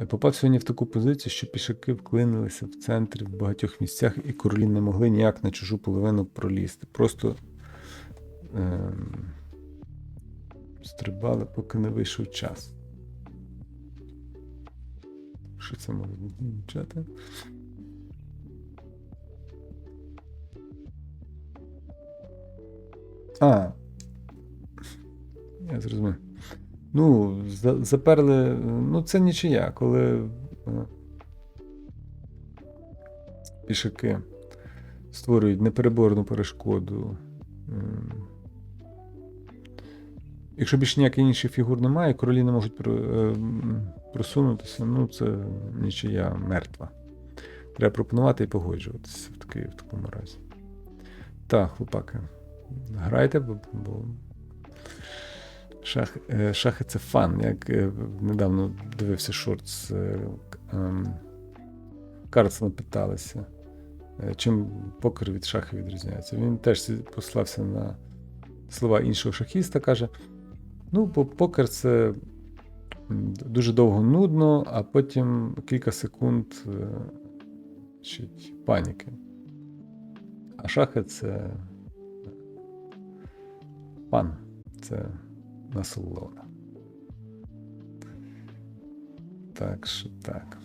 Е, Попав сьогодні в таку позицію, що пішаки вклинилися в центрі в багатьох місцях, і королі не могли ніяк на чужу половину пролізти. Просто ем, стрибали, поки не вийшов час. Що це може означати? А. Я зрозумів. Ну, за- заперли. Ну, це нічия, коли е, пішаки створюють непереборну перешкоду. Якщо більше ніяких інших фігур немає, королі не можуть е, просунутися, ну це нічия мертва. Треба пропонувати і погоджуватися в, такий, в такому разі. Так, хлопаки, грайте, бо Шах, е, шахи це фан. Як е, недавно дивився шорт з е, ем, Карлсона питалися, чим покер від шахів відрізняється. Він теж послався на слова іншого шахіста, каже: ну, бо покер це дуже довго нудно, а потім кілька секунд значить, паніки. А шахи це пан. Це насолода. Так що так.